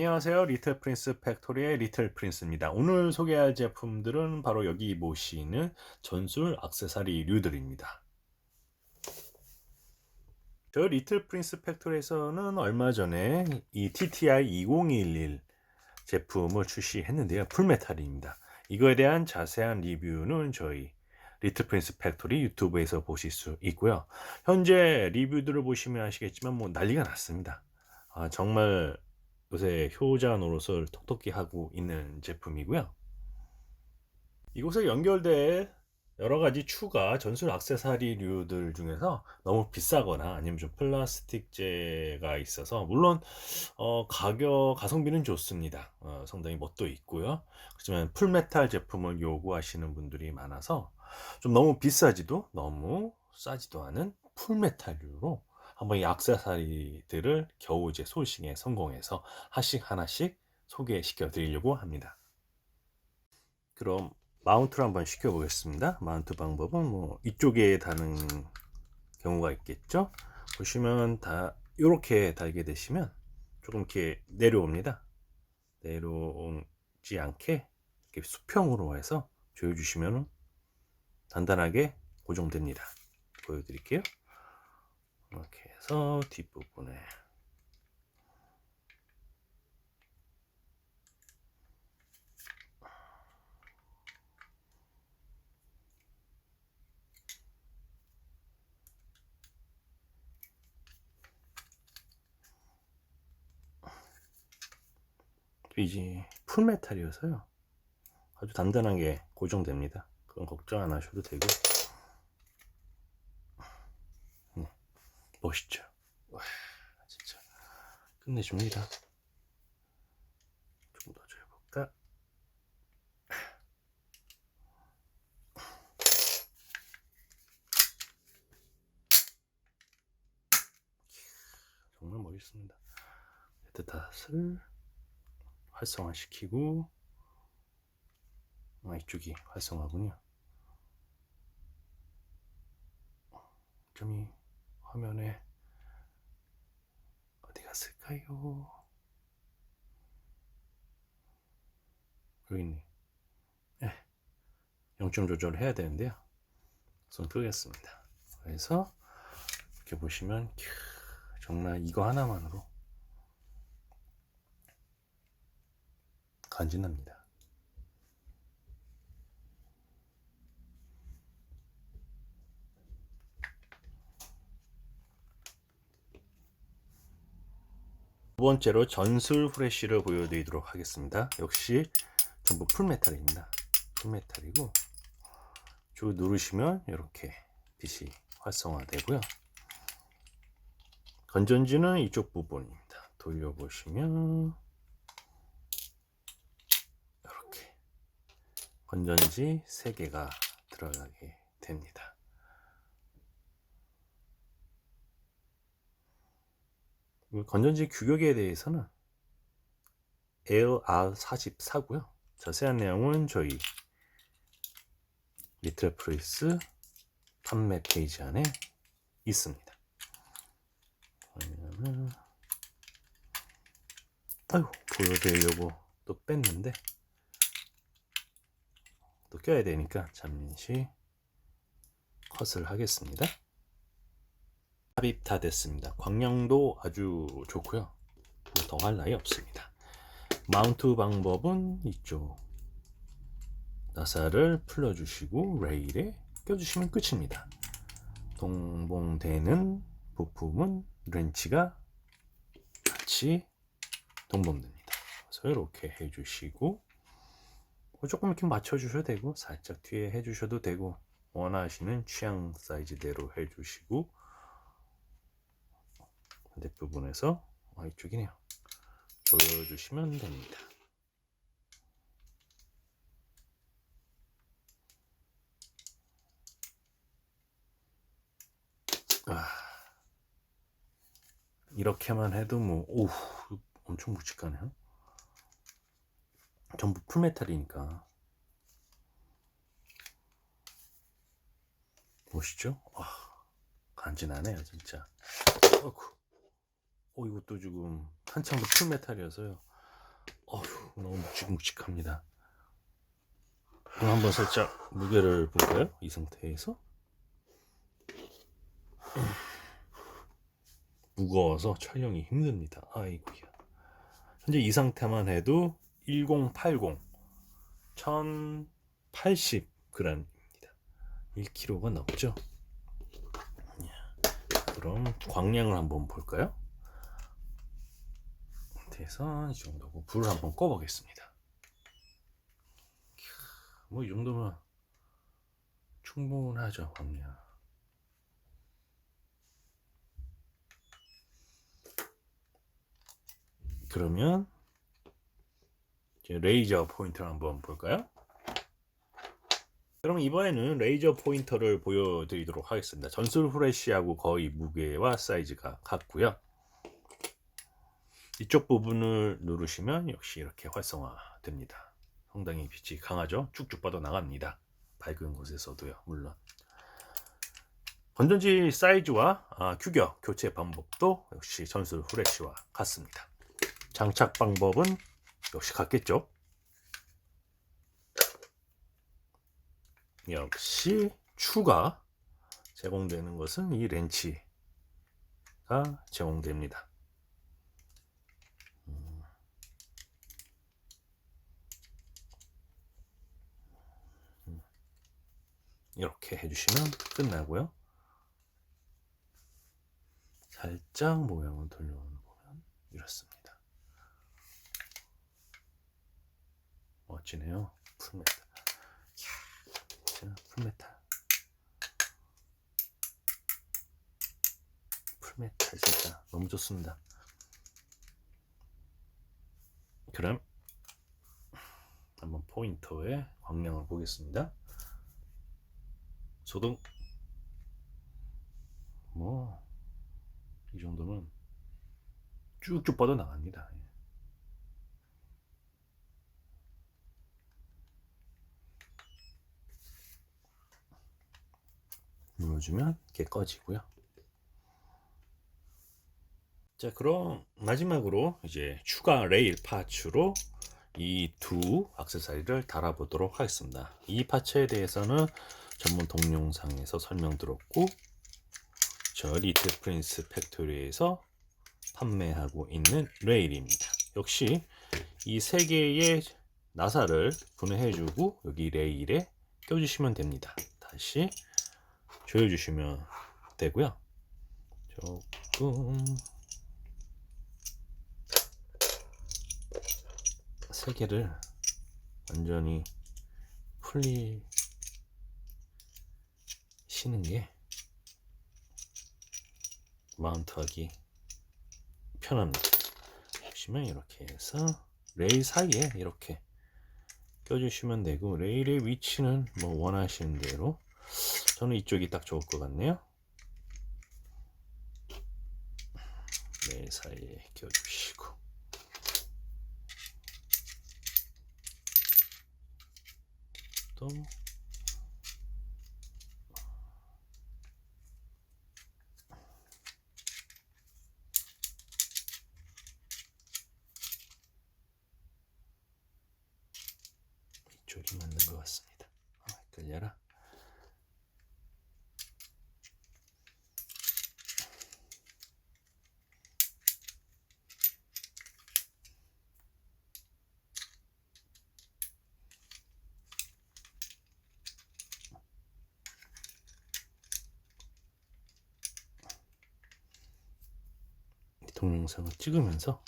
안녕하세요. 리틀 프린스 팩토리의 리틀 프린스입니다. 오늘 소개할 제품들은 바로 여기 보시는 전술 악세사리류들입니다. 저 리틀 프린스 팩토리에서는 얼마 전에 이 TTI 2011 제품을 출시했는데요. 풀메탈입니다. 이거에 대한 자세한 리뷰는 저희 리틀 프린스 팩토리 유튜브에서 보실 수 있고요. 현재 리뷰들을 보시면 아시겠지만 뭐 난리가 났습니다. 아, 정말 요새 효자 노릇을 톡톡히 하고 있는 제품이고요. 이곳에 연결될 여러 가지 추가 전술 악세사리류들 중에서 너무 비싸거나 아니면 좀 플라스틱재가 있어서 물론 어, 가격 가성비는 좋습니다. 어, 상당히 멋도 있고요. 하지만 풀메탈 제품을 요구하시는 분들이 많아서 좀 너무 비싸지도 너무 싸지도 않은 풀메탈류로 한번 이 악세사리들을 겨우 이제 소싱에 성공해서 하나씩 하나씩 소개시켜 드리려고 합니다. 그럼 마운트를 한번 시켜 보겠습니다. 마운트 방법은 뭐 이쪽에 다는 경우가 있겠죠. 보시면 다 이렇게 달게 되시면 조금 이렇게 내려옵니다. 내려오지 않게 이렇게 수평으로 해서 조여주시면 단단하게 고정됩니다. 보여드릴게요. 이렇게 해서 뒷부분에 이제 풀메탈이어서요. 아주 단단하게 고정됩니다. 그건 걱정 안 하셔도 되고 멋있죠. 와 진짜. 끝내줍니다. 조금 더 줘볼까? 정말 멋있습니다. 헤드닷을 활성화시키고 아, 이쪽이 활성화군요. 점이 화면에 어디 갔을까요? 여기 있네. 네. 0점 조절을 해야 되는데요. 손 끄겠습니다. 그래서 이렇게 보시면 캬, 정말 이거 하나만으로 간지납니다. 두 번째로 전술 후레쉬를 보여드리도록 하겠습니다. 역시 전부 풀메탈입니다. 풀메탈이고 쭉 누르시면 이렇게 빛이 활성화되고요. 건전지는 이쪽 부분입니다. 돌려보시면 이렇게 건전지 3개가 들어가게 됩니다. 건전지 규격에 대해서는 LR44고요. 자세한 내용은 저희 리틀 프리스 판매 페이지 안에 있습니다. 그러면은 아유 보여드리려고 또 뺐는데 또 껴야 되니까 잠시 컷을 하겠습니다. 삽입 다 됐습니다. 광량도 아주 좋고요. 더할 나위 없습니다. 마운트 방법은 이쪽 나사를 풀어주시고 레일에 껴주시면 끝입니다. 동봉되는 부품은 렌치가 같이 동봉됩니다. 그래서 이렇게 해주시고 뭐 조금 이렇게 맞춰주셔도 되고 살짝 뒤에 해주셔도 되고 원하시는 취향 사이즈대로 해주시고 반대부분에서 아 이쪽이네요. 조여주시면 됩니다. 아, 이렇게만 해도 뭐 오우 엄청 묵직하네요. 전부 풀메탈이니까. 멋있죠? 와, 간지나네요 진짜. 어구. 어, 이것도 지금 한창 풀메탈이어서요. 어휴, 너무 묵직묵직합니다. 그럼 한번 살짝 무게를 볼까요? 이 상태에서. 무거워서 촬영이 힘듭니다. 아이고야. 현재 이 상태만 해도 1080 1080g입니다. 1kg가 넘죠. 그럼 광량을 한번 볼까요? 그래서 이 정도고 불을 한번 꺼보겠습니다. 뭐 이 정도면 충분하죠, 광량. 그러면 이제 레이저 포인터를 한번 볼까요? 그럼 이번에는 레이저 포인터를 보여드리도록 하겠습니다. 전술 후레쉬하고 거의 무게와 사이즈가 같고요. 이쪽 부분을 누르시면 역시 이렇게 활성화 됩니다. 상당히 빛이 강하죠? 쭉쭉 뻗어 나갑니다. 밝은 곳에서도요, 물론. 건전지 사이즈와 아, 규격, 교체 방법도 역시 전술 후레쉬와 같습니다. 장착 방법은 역시 같겠죠? 역시 추가 제공되는 것은 이 렌치가 제공됩니다. 이렇게 해주시면 끝나고요. 살짝 모양을 돌려보면 이렇습니다. 멋지네요. 풀메탈. 이야, 풀메탈. 풀메탈 진짜 너무 좋습니다. 그럼 한번 포인터의 광량을 보겠습니다. 소등 뭐이 정도면 쭉쭉 뻗어 나갑니다. 예. 눌러주면 이게 꺼지고요. 자, 그럼 마지막으로 이제 추가 레일 파츠로 이 두 악세사리를 달아보도록 하겠습니다. 이 파츠에 대해서는 전문 동영상에서 설명드렸고, 저 리트 프린스 팩토리에서 판매하고 있는 레일입니다. 역시 이 세 개의 나사를 분해해주고 여기 레일에 껴주시면 됩니다. 다시 조여주시면 되고요. 조금 세 개를 완전히 풀리 시는 게 마운트하기 편합니다. 보시면 이렇게 해서 레일 사이에 이렇게 껴주시면 되고 레일의 위치는 뭐 원하시는 대로 저는 이쪽이 딱 좋을 것 같네요. 레일 사이에 껴주시고 또 이쪽이 맞는 것 같습니다. 아, 끌려라. 이 동영상을 찍으면서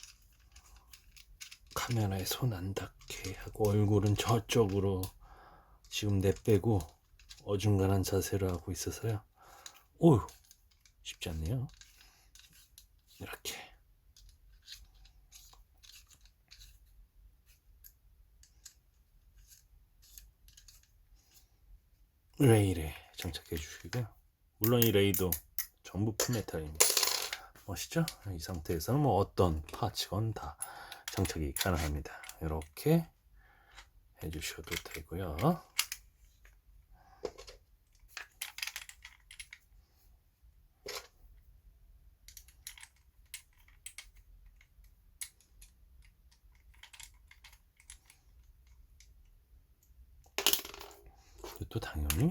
카메라에 손 안 닿 게 하고 얼굴은 저쪽으로 지금 내빼고 어중간한 자세로 하고 있어서요. 오유 쉽지 않네요. 이렇게 레일에 장착해 주시고요. 물론 이 레이도 전부 풀메탈입니다. 멋있죠? 이 상태에서는 뭐 어떤 파츠건 다 장착이 가능합니다. 이렇게 해주셔도 되고요. 또 당연히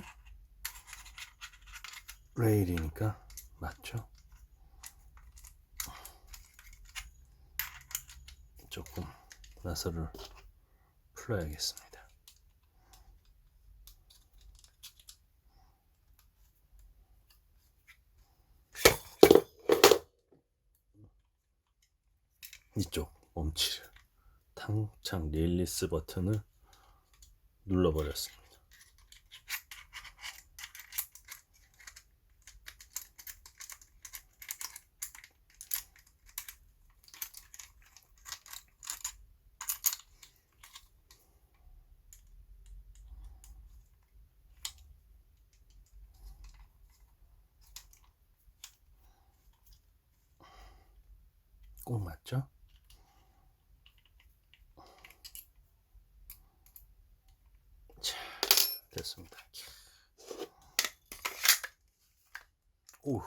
레일이니까 맞죠? 조금 나사를 풀어야겠습니다. 이쪽 멈치를 탕창 릴리스 버튼을 눌러버렸습니다. 꼭 맞죠? 자, 됐습니다. 오,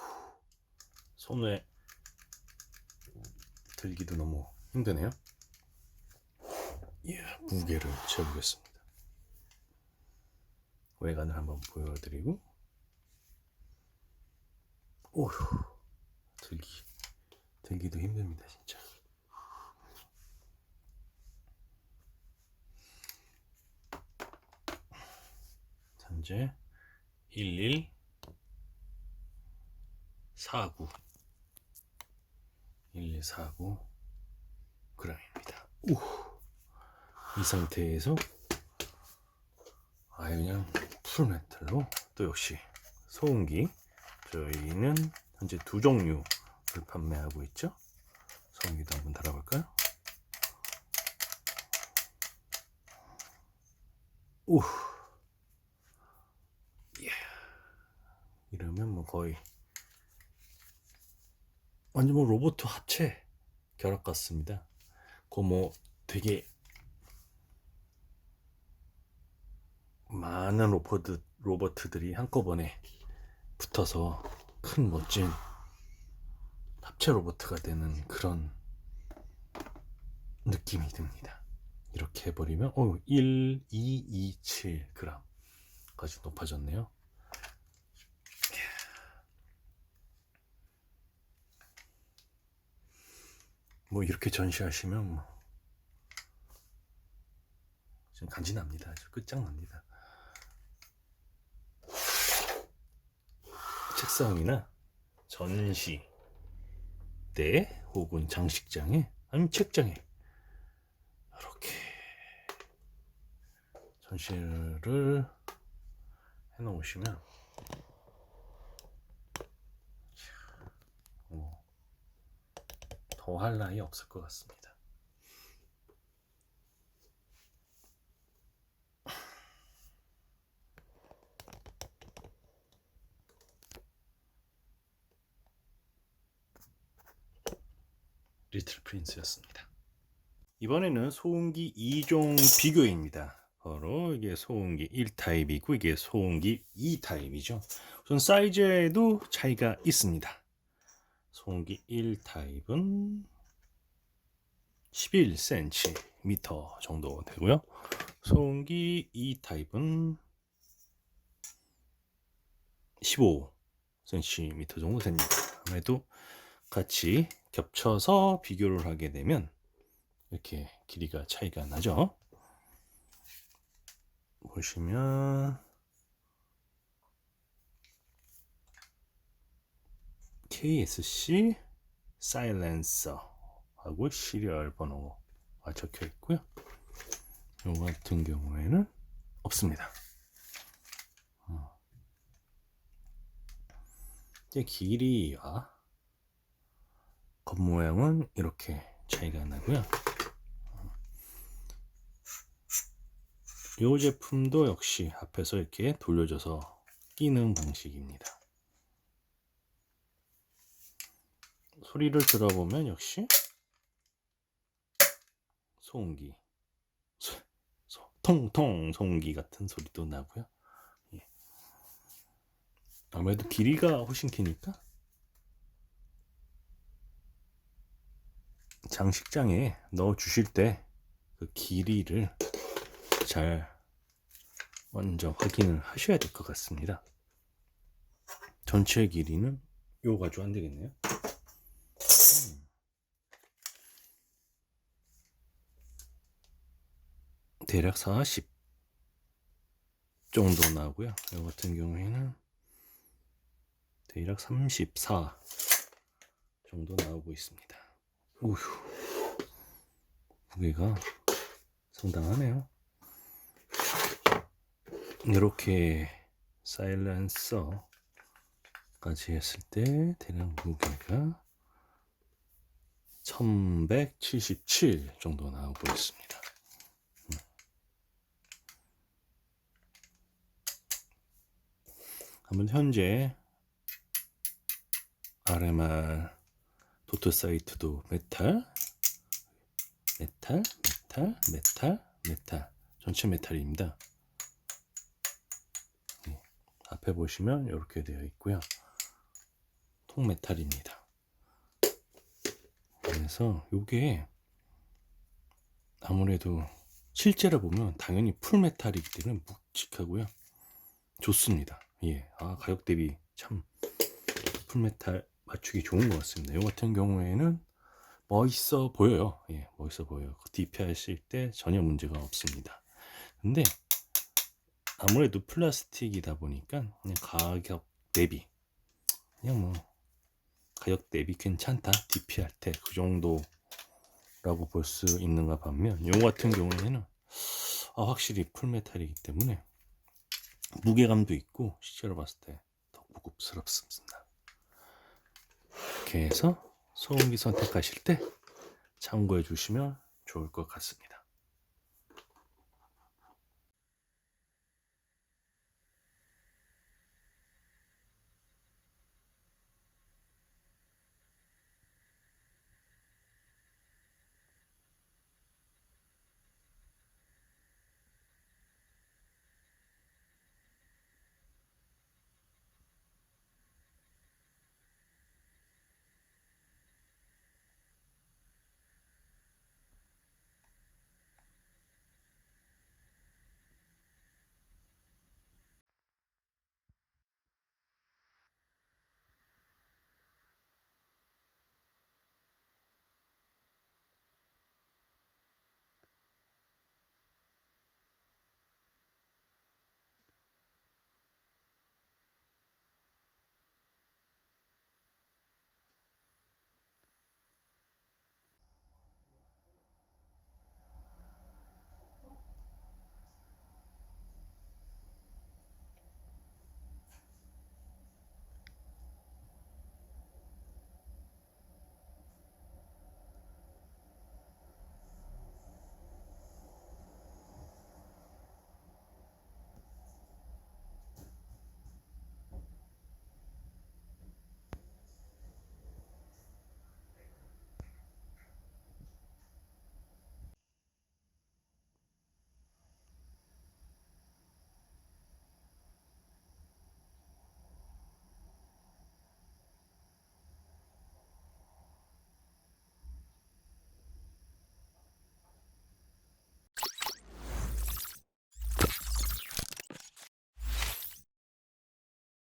손에 들기도 너무 힘드네요. 예, 무게를 재보겠습니다. 외관을 한번 보여드리고, 오휴, 들기, 들기도 힘듭니다, 진짜. 현재 11 49 1149 g입니다. 우. 이 상태에서 아예 그냥 풀 메탈로 또 역시 소음기 저희는 현재 두 종류를 판매하고 있죠. 소음기도 한번 달아볼까요? 우. 이러면 뭐 거의 완전 뭐 로봇 합체 결합 같습니다. 그 뭐 되게 많은 로버트 로버트들이 한꺼번에 붙어서 큰 멋진 합체 로버트가 되는 그런 느낌이 듭니다. 이렇게 해버리면 어 1, 2, 2, 7g까지 높아졌네요. 뭐 이렇게 전시하시면 뭐좀 간지납니다. 끝장납니다. 책상이나 전시 때 혹은 장식장에 아니면 책장에 이렇게 전시를 해놓으시면 더할 나위 없을 것 같습니다. 리틀 프린스였습니다. 이번에는 소음기 2종 비교입니다. 바로 이게 소음기 1타입이고 이게 소음기 2타입이죠. 우선 사이즈에도 차이가 있습니다. 소음기 1타입은 11cm 정도 되고요. 소음기 2타입은 15cm 정도 됩니다. 아무래도 같이 겹쳐서 비교를 하게 되면 이렇게 길이가 차이가 나죠. 보시면 KSC 사일렌서하고 시리얼 번호가 적혀 있고요. 요 같은 경우에는 없습니다. 어. 이제 길이와 겉모양은 이렇게 차이가 나고요. 이 제품도 역시 앞에서 이렇게 돌려줘서 끼는 방식입니다. 소리를 들어보면 역시 소음기, 소, 소, 통통 소음기 같은 소리도 나고요. 예. 아무래도 길이가 훨씬 기니까 장식장에 넣어 주실 때 그 길이를 잘 먼저 확인을 하셔야 될 것 같습니다. 전체 길이는 요거 가지고 안 되겠네요. 대략 40 정도 나오고요. 이 같은 경우에는 대략 34 정도 나오고 있습니다. 우휴, 무게가 상당하네요. 이렇게 사일렌서까지 했을 때 대략 무게가 1177 정도 나오고 있습니다. 한번 현재 RMR 도트 사이트도 메탈, 메탈, 메탈, 메탈, 메탈 전체 메탈입니다. 네, 앞에 보시면 이렇게 되어 있고요. 통메탈입니다. 그래서 이게 아무래도 실제로 보면 당연히 풀메탈이기 때문에 묵직하고요. 좋습니다. 예, 아 가격 대비 참 풀메탈 맞추기 좋은 것 같습니다. 이 같은 경우에는 멋있어 보여요. 예, 멋있어 보여요. DPI 했을 때 전혀 문제가 없습니다. 근데 아무래도 플라스틱이다 보니까 그냥 가격 대비 그냥 뭐 가격 대비 괜찮다 DP 할 때 그 정도라고 볼 수 있는가 반면 요 같은 경우에는 아, 확실히 풀메탈이기 때문에 무게감도 있고 실제로 봤을 때더 무겁스럽습니다. 이렇게 해서 소음기 선택하실 때 참고해 주시면 좋을 것 같습니다.